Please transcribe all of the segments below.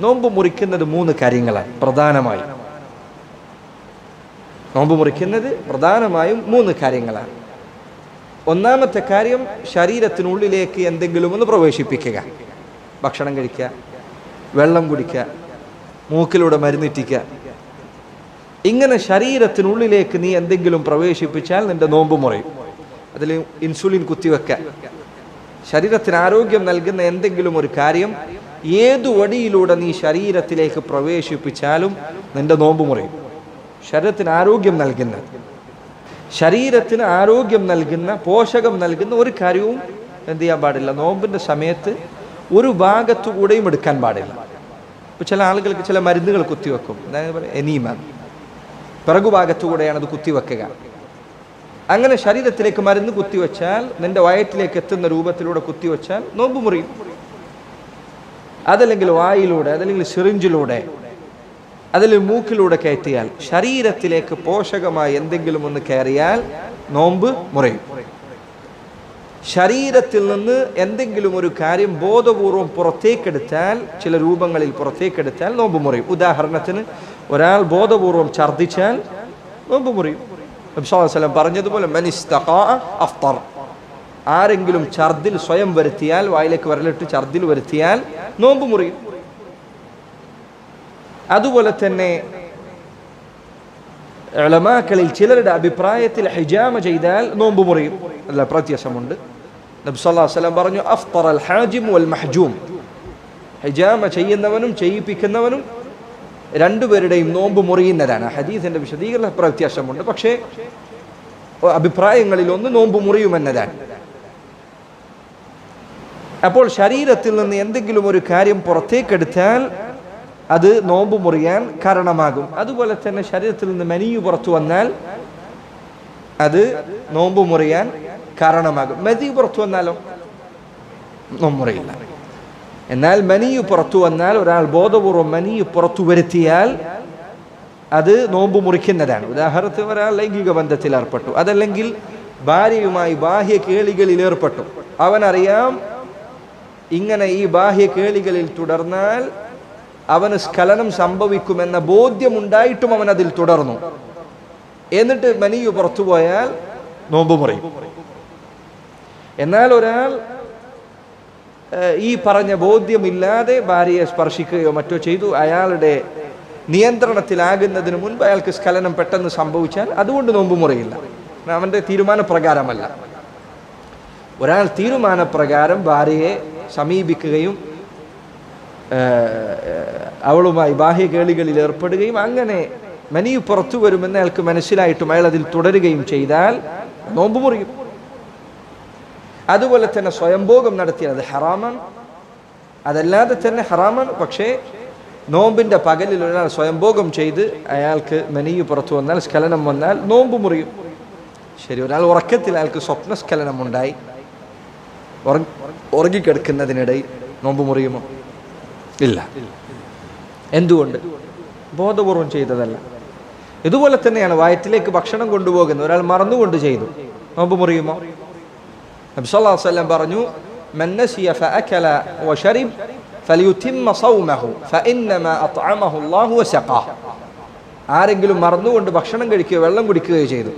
നോമ്പ് മുറിക്കുന്നത് മൂന്ന് കാര്യങ്ങളാണ്. പ്രധാനമായി. നോമ്പ് മുറിക്കുന്നത് പ്രധാനമായും മൂന്ന് കാര്യങ്ങളാണ്. ഒന്നാമത്തെ കാര്യം ശരീരത്തിനുള്ളിലേക്ക് എന്തെങ്കിലും ഒന്ന് പ്രവേശിപ്പിക്കുക. ഭക്ഷണം കഴിക്കുക വെള്ളം കുടിക്കുക മൂക്കിലൂടെ മരുന്നിറ്റിക്കുക ഇങ്ങനെ ശരീരത്തിനുള്ളിലേക്ക് നീ എന്തെങ്കിലും പ്രവേശിപ്പിച്ചാൽ നിന്റെ നോമ്പ് മുറയും. അതിൽ ഇൻസുലിൻ കുത്തിവെക്കുക. ശരീരത്തിന് ആരോഗ്യം നൽകുന്ന എന്തെങ്കിലും ഒരു കാര്യം ഏതു വടിയിലൂടെ നീ ശരീരത്തിലേക്ക് പ്രവേശിപ്പിച്ചാലും നിന്റെ നോമ്പ് മുറിയും. ശരീരത്തിന് ആരോഗ്യം നൽകുന്ന ശരീരത്തിന് ആരോഗ്യം നൽകുന്ന പോഷകം നൽകുന്ന ഒരു കാര്യവും എന്ത് ചെയ്യാൻ പാടില്ല. നോമ്പിന്റെ സമയത്ത് ഒരു ഭാഗത്തു കൂടെയും എടുക്കാൻ പാടില്ല. ഇപ്പോൾ ചില ആളുകൾക്ക് ചില മരുന്നുകൾ കുത്തിവെക്കും എനീമ. പിറകു എനീമ പിറകുഭാഗത്തുകൂടെയാണ് അത് കുത്തിവെക്കുക അങ്ങനെ ശരീരത്തിലേക്ക് മരുന്ന് കുത്തിവെച്ചാൽ നിന്റെ വയറ്റിലേക്ക് എത്തുന്ന രൂപത്തിലൂടെ കുത്തിവെച്ചാൽ നോമ്പ് മുറിയും. അതല്ലെങ്കിൽ വായിലൂടെ അതല്ലെങ്കിൽ സിറിഞ്ചിലൂടെ അതിൽ മൂക്കിലൂടെ കയറ്റിയാൽ ശരീരത്തിലേക്ക് പോഷകമായി എന്തെങ്കിലും ഒന്ന് കയറിയാൽ നോമ്പ് മുറയും. ശരീരത്തിൽ നിന്ന് എന്തെങ്കിലും ഒരു കാര്യം ബോധപൂർവം പുറത്തേക്കെടുത്താൽ ചില രൂപങ്ങളിൽ പുറത്തേക്കെടുത്താൽ നോമ്പ് മുറിയും. ഉദാഹരണത്തിന് ഒരാൾ ബോധപൂർവം ഛർദ്ദിച്ചാൽ നോമ്പ് മുറിയും. നബ്സാസ്ലം പറഞ്ഞതുപോലെ ആരെങ്കിലും ഛർദിൽ സ്വയം വരുത്തിയാൽ വായിലേക്ക് വരലിട്ട് ഛർദിൽ വരുത്തിയാൽ നോമ്പ് മുറിയും അതുപോലെ തന്നെ ഇളമാക്കളിൽ ചിലരുടെ അഭിപ്രായത്തിൽ ഹിജാമ ചെയ്താൽ നോമ്പ് മുറിയും. അല്ല പ്രത്യാസമുണ്ട് നബി സല്ലല്ലാഹു പറഞ്ഞു അഫ്തറൽ ഹാജിം വൽ മഹജൂം ഹിജാമ ചെയ്യുന്നവനും ചെയ്യിപ്പിക്കുന്നവനും രണ്ടുപേരുടെയും നോമ്പ് മുറിയുന്നതാണ്. ഹദീസിന്റെ വിശദീകരണ വ്യത്യാസമുണ്ട് പക്ഷേ അഭിപ്രായങ്ങളിൽ ഒന്ന് നോമ്പ് മുറിയുമെന്നതാണ്. അപ്പോൾ ശരീരത്തിൽ നിന്ന് എന്തെങ്കിലും ഒരു കാര്യം പുറത്തേക്കെടുത്താൽ അത് നോമ്പ് മുറിയാൻ കാരണമാകും. അതുപോലെ തന്നെ ശരീരത്തിൽ നിന്ന് മെനിയു പുറത്തു വന്നാൽ അത് നോമ്പ് മുറിയാൻ കാരണമാകും. മതി പുറത്തു വന്നാലോ? നോമ്പ് മുറിയില്ല. എന്നാൽ മനിയു പുറത്തു വന്നാൽ ഒരാൾ ബോധപൂർവം മനിയു പുറത്തു വരുത്തിയാൽ അത് നോമ്പ് മുറിക്കുന്നതാണ്. ഉദാഹരണത്തിന് ഒരാൾ ലൈംഗിക ബന്ധത്തിൽ ഏർപ്പെട്ടു. അതല്ലെങ്കിൽ ഭാര്യയുമായി ബാഹ്യ കേളികളിൽ ഏർപ്പെട്ടു. അവനറിയാം ഇങ്ങനെ ഈ ബാഹ്യ കേളികളിൽ തുടർന്നാൽ അവന് സ്ഖലനം സംഭവിക്കുമെന്ന ബോധ്യമുണ്ടായിട്ടും അവൻ അതിൽ തുടർന്നു. എന്നിട്ട് മനിയു പുറത്തുപോയാൽ നോമ്പ് മുറിയും. എന്നാൽ ഒരാൾ ഈ പറഞ്ഞ ബോധ്യമില്ലാതെ ഭാര്യയെ സ്പർശിക്കുകയോ മറ്റോ ചെയ്തു അയാളുടെ നിയന്ത്രണത്തിലാകുന്നതിന് മുൻപ് അയാൾക്ക് സ്ഖലനം പെട്ടെന്ന് സംഭവിച്ചാൽ അതുകൊണ്ട് നോമ്പ് മുറിയില്ല. അവന്റെ തീരുമാനപ്രകാരമല്ല. ഒരാൾ തീരുമാനപ്രകാരം ഭാര്യയെ സമീപിക്കുകയും അവളുമായി ബാഹ്യ കേളികളിൽ ഏർപ്പെടുകയും അങ്ങനെ മനി പുറത്തു വരുമെന്ന് അയാൾക്ക് മനസ്സിലായിട്ടും അയാൾ അതിൽ തുടരുകയും ചെയ്താൽ നോമ്പ് മുറിയും. അതുപോലെ തന്നെ സ്വയംഭോഗം നടത്തിയത് അത് ഹറാമാണ് അതല്ലാതെ തന്നെ ഹറാമാണ് പക്ഷേ നോമ്പിന്റെ പകലിൽ ഒരാൾ സ്വയംഭോഗം ചെയ്ത് അയാൾക്ക് മെനിയു പുറത്തു വന്നാൽ സ്ഖലനം വന്നാൽ നോമ്പ് മുറിയും. ശരി ഒരാൾ ഉറക്കത്തിൽ അയാൾക്ക് സ്വപ്ന സ്ഖലനം ഉണ്ടായി ഉറങ്ങിക്കിടക്കുന്നതിനിടയിൽ നോമ്പ് മുറിയുമോ? ഇല്ല. എന്തുകൊണ്ട്? ബോധപൂർവം ചെയ്തതല്ല. ഇതുപോലെ തന്നെയാണ് വയറ്റിലേക്ക് ഭക്ഷണം കൊണ്ടുപോകുന്നത് ഒരാൾ മറന്നുകൊണ്ട് ചെയ്തു. നോമ്പ് മുറിയുമോ? നബ്സല്ലാസ്ലം പറഞ്ഞു ആരെങ്കിലും മറന്നുകൊണ്ട് ഭക്ഷണം കഴിക്കുകയോ വെള്ളം കുടിക്കുകയോ ചെയ്തു.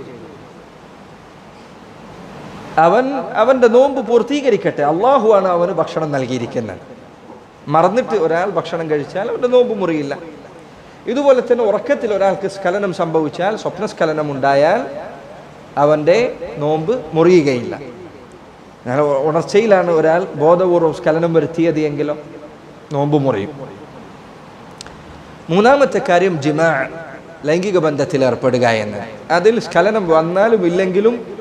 അവൻ അവന്റെ നോമ്പ് പൂർത്തീകരിക്കട്ടെ. അള്ളാഹുവാണ് അവന് ഭക്ഷണം നൽകിയിരിക്കുന്നത്. മറന്നിട്ട് ഒരാൾ ഭക്ഷണം കഴിച്ചാൽ അവന്റെ നോമ്പ് മുറിയില്ല. ഇതുപോലെ തന്നെ ഉറക്കത്തിൽ ഒരാൾക്ക് സ്ഖലനം സംഭവിച്ചാൽ സ്വപ്നസ്ഖലനം ഉണ്ടായാൽ അവന്റെ നോമ്പ് മുറിയുകയില്ല. ഞാൻ ഉണർച്ചയിലാണ് ഒരാൾ ബോധപൂർവം സ്ഖലനം വരുത്തിയത് എങ്കിലോ നോമ്പ് മുറിയും. മൂന്നാമത്തെ കാര്യം ജിമാ ലൈംഗിക ബന്ധത്തിൽ ഏർപ്പെടുക എന്ന്. അതിൽ സ്ഖലനം വന്നാലും ഇല്ലെങ്കിലും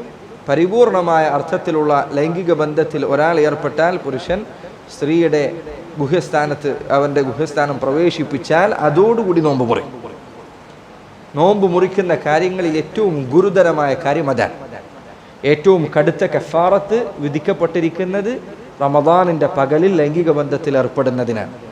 പരിപൂർണമായ അർത്ഥത്തിലുള്ള ലൈംഗിക ബന്ധത്തിൽ ഒരാൾ ഏർപ്പെട്ടാൽ പുരുഷൻ സ്ത്രീയുടെ ഗുഹ്യസ്ഥാനത്ത് അവന്റെ ഗുഹ്യസ്ഥാനം പ്രവേശിപ്പിച്ചാൽ അതോടുകൂടി നോമ്പ് മുറിയും. നോമ്പ് മുറിക്കുന്ന കാര്യങ്ങളിൽ ഏറ്റവും ഗുരുതരമായ കാര്യം അതാണ്. ഏറ്റവും കടുത്ത കഫാറത്ത് വിധിക്കപ്പെട്ടിരിക്കുന്നത് റമദാനിന്റെ പകലിൽ ലൈംഗിക ബന്ധത്തിൽ ഏർപ്പെടുന്നതിനാണ്.